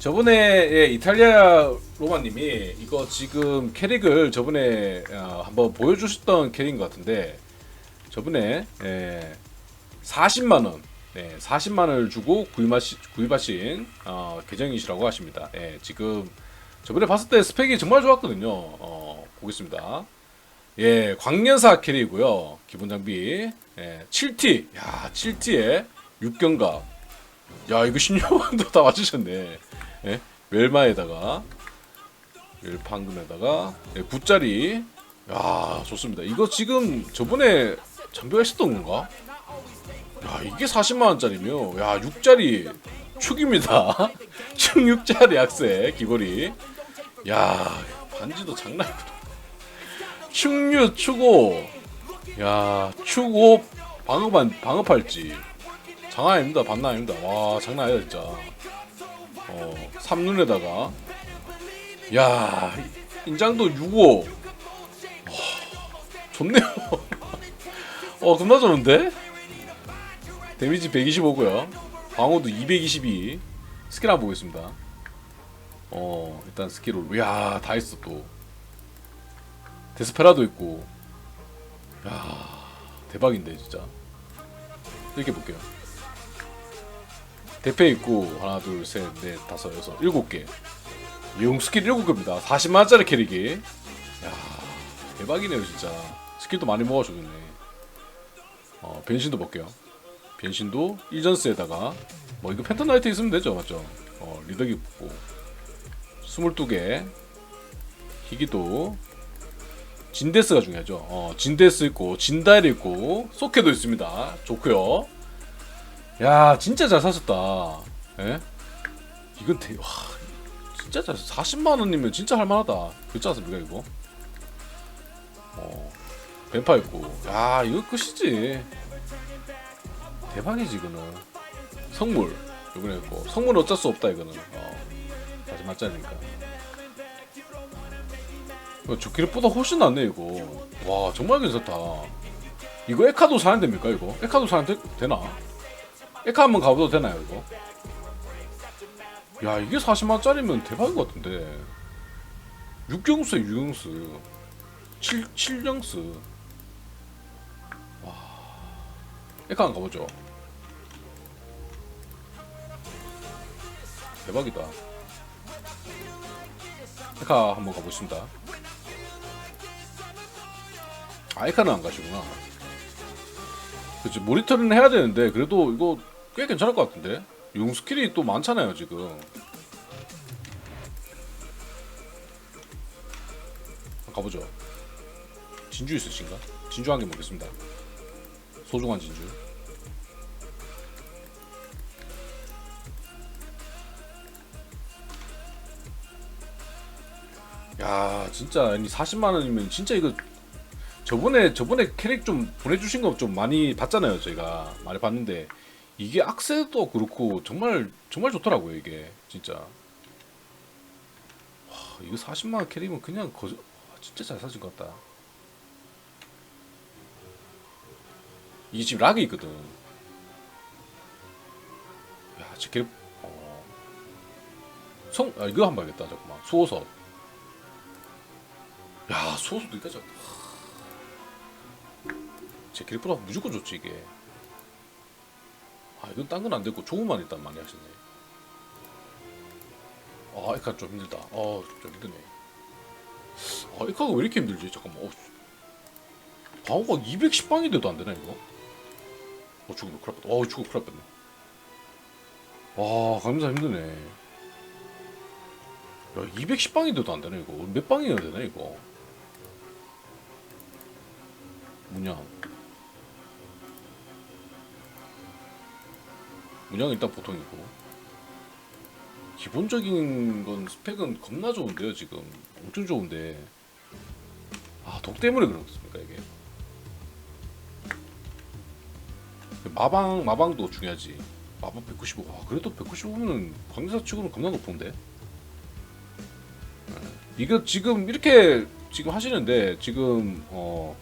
저번에 예, 이탈리아 로마님이 이거 지금 캐릭을 저번에 어, 한번 보여주셨던 캐릭인 것 같은데 저번에 예, 40만 원, 네, 40만 원을 주고 구입하시, 구입하신 어, 계정이시라고 하십니다. 예, 지금 저번에 봤을 때 스펙이 정말 좋았거든요. 어, 보겠습니다. 예, 광년사 캐릭이고요. 기본 장비 예, 7T, 야 7T에 6경갑. 야 이거 16만도 다 맞추셨네. 예? 웰마에다가 웰판금에다가 예, 9짜리 야 좋습니다. 이거 지금 저번에 장비가 있었던 건가? 야 이게 40만 원짜리며 야 6짜리 축입니다. 축 6짜리 악세 귀걸이 야 반지도 장난. 축류 축오 야 축오 방어반 방어팔찌 장난 아닙니다 반나 아닙니다 와 장난 아니다 진짜 어, 삼눈에다가. 야 인장도 65 와, 좋네요. 어 겁나 좋은데? 데미지 125고요. 방어도 222 스킬 한번 보겠습니다. 어 일단 스킬을 야다 있어 또. 데스페라도 있고. 야 대박인데 진짜. 이렇게 볼게요 대패 있고 하나 둘 셋 넷 다섯 여섯 일곱 개. 용 스킬 일곱 개입니다. 40만원짜리 캐릭이. 야 대박이네요 진짜. 스킬도 많이 모아주겠네. 어 변신도 볼게요. 변신도 이전스에다가 뭐 이거 팬텀 나이트 있으면 되죠 맞죠? 어 리더기 붙고. 22개. 희귀도. 진데스가 중요하죠. 어, 진데스 있고 진다일 있고 소케도 있습니다. 좋고요. 야 진짜 잘 사셨다. 예? 이건 대, 와 진짜 잘 40만 원이면 진짜 할만하다. 그렇지 않습니까 이거? 어 뱀파 있고 야 이거 끝이지. 대박이지 이거는. 성물 이번에 있고 성물 어쩔 수 없다 이거는. 어 다시 맞자니까. 주키리보다 훨씬 낫네 이거 와 정말 괜찮다 이거 에카도 사는 됩니까 이거? 에카도 사는 되, 되나? 에카 한번 가봐도 되나요 이거? 야 이게 40만원짜리면 대박인 것 같은데. 6경수에 6경수. 7, 7경수. 와. 에카 한번 가보죠. 대박이다. 에카 한번 가보겠습니다. 아이카는 안 가시구나. 그치 모니터링 해야 되는데 그래도 이거 꽤 괜찮을 것 같은데 용 스킬이 또 많잖아요 지금. 가보죠. 진주 있으신가? 진주 한 개 먹겠습니다. 소중한 진주. 야 진짜 아니 40만 원이면 진짜 이거 저번에 저번에 캐릭 좀 보내주신 거 좀 많이 봤잖아요 저희가 많이 봤는데 이게 악세도 그렇고 정말 정말 좋더라고요 이게. 진짜. 와 이거 40만 원 캐릭은 그냥 거저 와, 진짜 잘 사신 것 같다. 이게 지금 락이 있거든. 야저 캐릭 어. 성 아, 이거 한번 봐야겠다 잠깐만. 수호석 야 수호석도 왔다. 제 캐릭보다 무조건 좋지 이게 아 이건 딴 건안 되고 좋은만 일단 많이 하시네. 아 에카 좀 힘들다. 어좀 힘드네. 아 에카가 왜 이렇게 힘들지? 잠깐만. 어 방어가 210방인데도 안 되나 이거? 어 죽으면 큰일 났다. 어 죽으면 큰일 났네. 와 감사 힘드네. 야 210방인데도 안 되네 이거? 몇 방이나 되나 이거? 문양 문양은 일단 보통이고. 기본적인 건 스펙은 겁나 좋은데요 지금. 엄청 좋은데. 아 독 때문에 그렇습니까 이게? 마방 마방도 중요하지. 마방 195 와, 그래도 195면 광사 치고는 겁나 높은데? 네. 이거 지금 이렇게 지금 하시는데 지금 어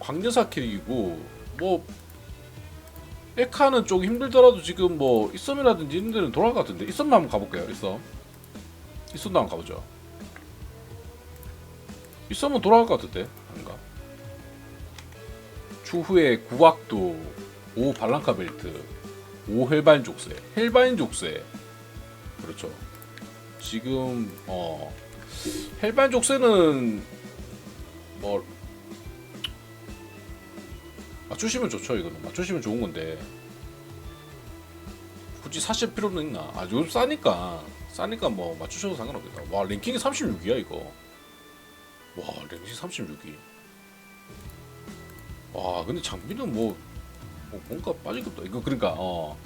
광대사 캐릭이고 뭐 에카는 좀 힘들더라도 지금 뭐 이썸이라든지 이런 데는 돌아갈 것 같은데. 이썸 한번 가볼게요 이썸. 이썸도 한번 가보죠. 이썸은 돌아갈 것 같은데 아닌가. 추후에 구악도 오 발랑카 벨트 오 헬바인 족쇄 헬바인 족쇄. 그렇죠. 지금 어 헬바인 족쇄는 뭐 맞추시면 좋죠 이거는. 맞추시면 좋은 건데. 굳이 사실 필요는 있나? 아 요즘 싸니까. 싸니까 뭐 맞추셔도 상관없겠다. 와 랭킹이 36이야 이거. 와 랭킹 36이. 와 근데 장비는 뭐, 뭐 뭔가 빠질 게 없다 이거 그러니까 어.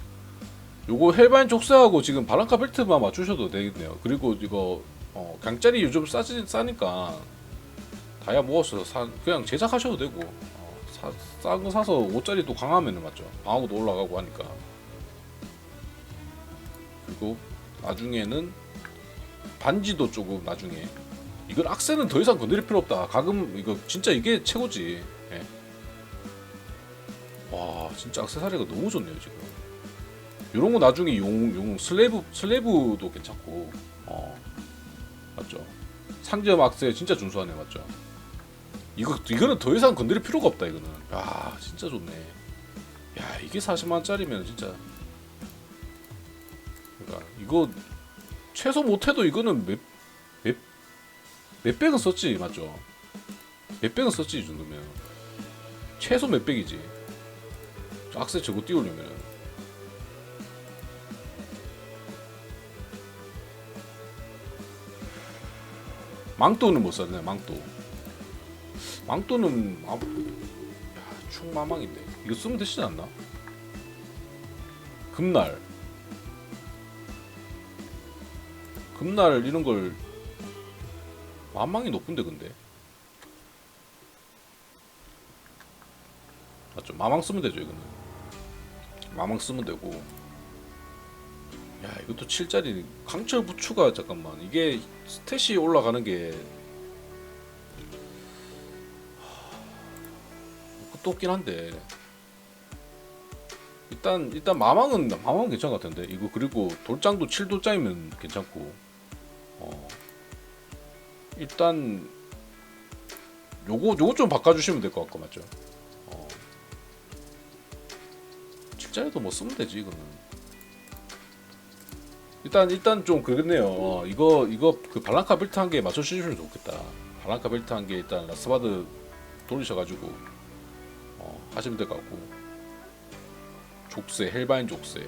요거 헬바인 족쇄하고 지금 바람카 벨트만 맞추셔도 되겠네요. 그리고 이거 어 강짜리 요즘 싸지 싸니까 다이아 모아서 사, 그냥 제작하셔도 되고 싼 거 사서 5짜리 또 강하면은 맞죠. 방어도 올라가고 하니까. 그리고 나중에는 반지도 조금 나중에. 이건 악세는 더 이상 건드릴 필요 없다. 가금 이거 진짜 이게 최고지. 예. 와 진짜 악세사리가 너무 좋네요 지금. 요런 거 나중에 용, 용 슬래브 슬래브도 괜찮고. 어. 맞죠. 상점 악세 진짜 준수하네 맞죠 이거 이거는 더 이상 건드릴 필요가 없다 이거는. 야 진짜 좋네. 야 이게 40만 원짜리면 진짜. 그러니까 이거 최소 못해도 이거는 몇 몇 몇 백은 썼지 맞죠? 몇 백은 썼지 이 정도면. 최소 몇 백이지? 악세 저거 띄우려면은. 망토는 못 썼네 망토 망토는 아, 야, 충마망인데. 이거 쓰면 되시지 않나? 금날. 금날 이런 걸 만망이 높은데 근데? 맞죠? 마망 쓰면 되죠 이거는. 마망 쓰면 되고. 야 이것도 7짜리 강철 부추가 잠깐만. 이게 스탯이 올라가는 게 그것도 없긴 한데. 일단 일단 마망은 마망은 괜찮은 것 같은데. 이거 그리고 돌장도 7돌장이면 괜찮고. 어. 일단 요거 요거 좀 바꿔주시면 될 것 같고 맞죠? 어. 7짜리도 뭐 쓰면 되지 이거는. 일단 일단 좀 그렇네요. 어, 이거 이거 그 발랑카 벨트 한 개 맞춰 주시면 좋겠다. 발랑카 벨트 한 개 일단 라스바드 돌리셔가지고. 어, 하시면 될 것 같고. 족쇄 헬바인 족쇄.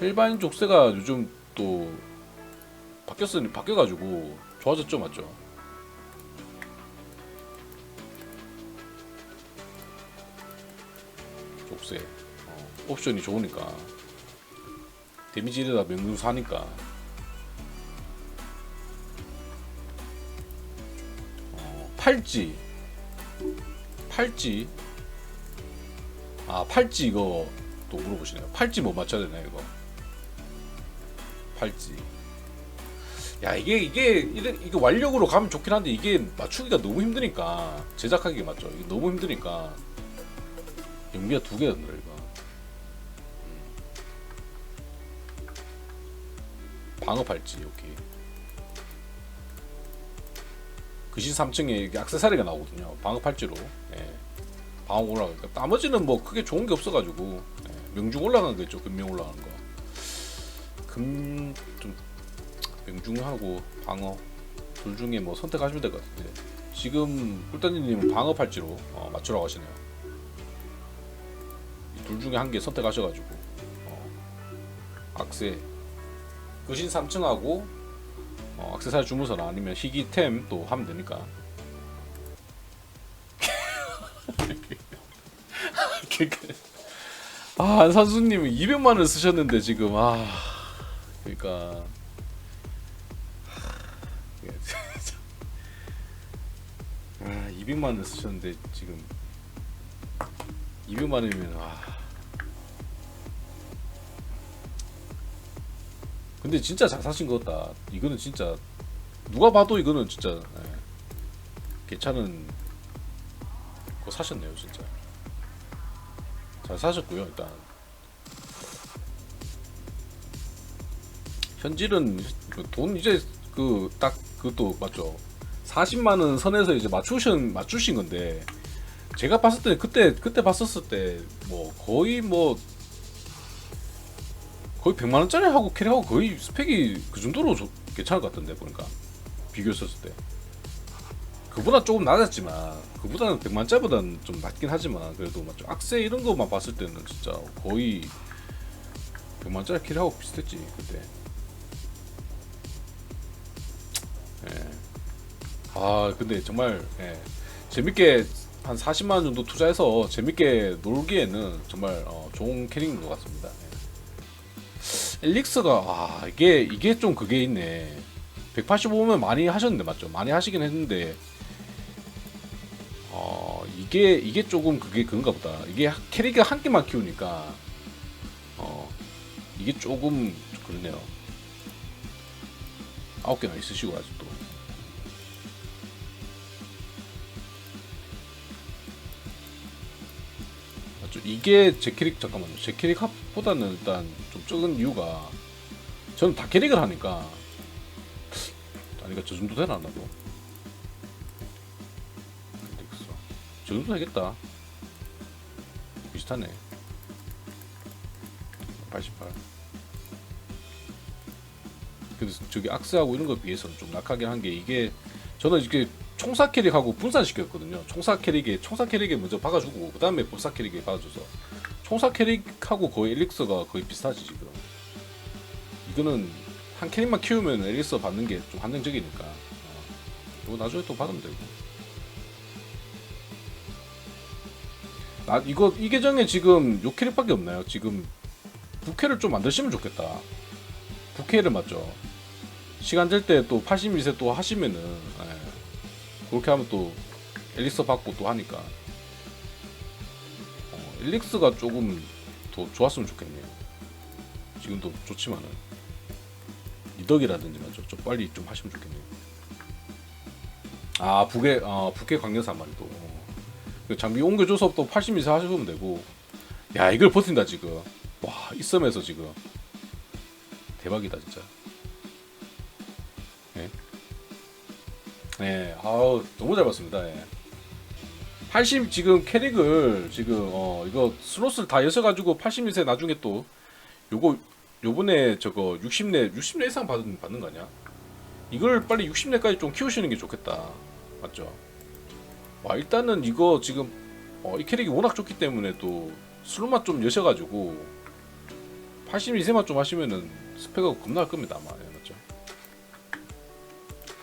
헬바인 족쇄가 요즘 또 바뀌었으니 바뀌어가지고 좋아졌죠 맞죠? 족쇄. 어, 옵션이 좋으니까. 데미지에다 명중 사니까. 어, 팔찌. 팔찌 아 팔찌 이거 또 물어보시네요. 팔찌 뭐 맞춰야 되나요 이거? 팔찌. 야 이게 이게 이래, 이게 완력으로 가면 좋긴 한데 이게 맞추기가 너무 힘드니까 제작하기가 맞죠. 이게 너무 힘드니까. 연기가 두 늘어 이거. 방어 팔찌 오케이. 그신 3층에 이렇게 액세서리가 나오거든요 방어 팔찌로. 예. 방어 올라가니까 나머지는 뭐 크게 좋은 게 없어가지고 예. 명중 올라가는 거 있죠 금명 올라가는 거 금 좀 명중하고 방어 둘 중에 뭐 선택하시면 될 것 같은데. 지금 꿀단지님은 방어 팔찌로 어, 맞추라고 하시네요. 이둘 중에 한 개 선택하셔가지고 어, 악세 거신 3층하고 어, 액세서리 주문서나 아니면 희귀템 또 하면 되니까 아 안산수님은 200만 원을 쓰셨는데 지금 아 그러니까 아 200만 원을 쓰셨는데 지금 200만 원이면 아 근데 진짜 잘 사신 것 같다. 이거는 진짜 누가 봐도 이거는 진짜 예, 괜찮은 거 사셨네요, 진짜. 잘 사셨고요 일단. 현질은 그돈 이제 그 딱 그것도 맞죠. 40만 원 선에서 이제 맞추신 맞추신 건데 제가 봤을 때 그때 그때 봤었을 때 뭐 거의 뭐 거의 100만 원짜리 하고 캐리하고 거의 스펙이 그 정도로 좋- 괜찮을 것 같던데 보니까. 비교했었을 때 그보다 조금 낮았지만 그보다는 100만짜리보다는 좀 낮긴 하지만 그래도 맞죠 악세 이런 거만 봤을 때는 진짜 거의 100만짜리 캐리하고 비슷했지 그때 예. 아 근데 정말 예. 재밌게 한 40만 원 정도 투자해서 재밌게 놀기에는 정말 어, 좋은 캐릭인 것 같습니다. 예. 엘릭스가 아 이게 이게 좀 그게 있네. 185면 많이 하셨는데 맞죠? 많이 하시긴 했는데 어 이게 이게 조금 그게 그런가 보다. 이게 캐릭을 한 개만 키우니까 어 이게 조금 그러네요. 아홉 개나 있으시고 아직도. 이게 제 캐릭 잠깐만요. 제 캐릭 합보다는 일단 좀 적은 이유가 저는 다 캐릭을 하니까 아니가 저 정도 되나 나도. 저 정도 되겠다. 비슷하네. 88. 그래서 저기 악스하고 이런 거에 비해서는 좀 낙하긴 한 게 이게 저는 이게 총사 캐릭하고 분산시켰거든요. 총사 캐릭에 총사 캐릭에 먼저 박아주고 그 다음에 법사 캐릭에 박아줘서 총사 캐릭하고 거의 엘릭서가 거의 비슷하지 지금. 이거는 한 캐릭만 키우면 엘릭서 받는 게 좀 한정적이니까. 어. 이거 나중에 또 받으면 되고. 나 이거 이 계정에 지금 요 캐릭밖에 없나요? 지금 부캐를 좀 만드시면 좋겠다. 부캐를 맞죠? 시간 될 때 또 82세 또 하시면은 예. 그렇게 하면 또 엘릭스 받고 또 하니까 어, 엘릭스가 조금 더 좋았으면 좋겠네요. 지금도 좋지만은 이덕이라든지 맞죠? 좀 빨리 좀 하시면 좋겠네요. 아 북에 아 북해 강력사 그 장비 옮겨줘서 또 82세 하시면 되고 야 이걸 버틴다 지금 와이 썸에서 지금 대박이다 진짜. 예. 네, 아우 너무 잘 봤습니다. 예. 80 지금 캐릭을 지금 어 이거 슬롯을 다 여셔가지고 82세 나중에 또 요거 요번에 저거 60내 60내 이상 받는 받는 거 아니야? 이걸 빨리 60내까지 좀 키우시는 게 좋겠다. 맞죠? 와 일단은 이거 지금 어, 이 캐릭이 워낙 좋기 때문에 또 슬롯만 좀 여셔가지고 82세만 좀 하시면은 스펙가 겁나 할 겁니다 아마 예, 맞죠?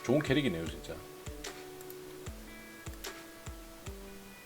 좋은 캐릭이네요 진짜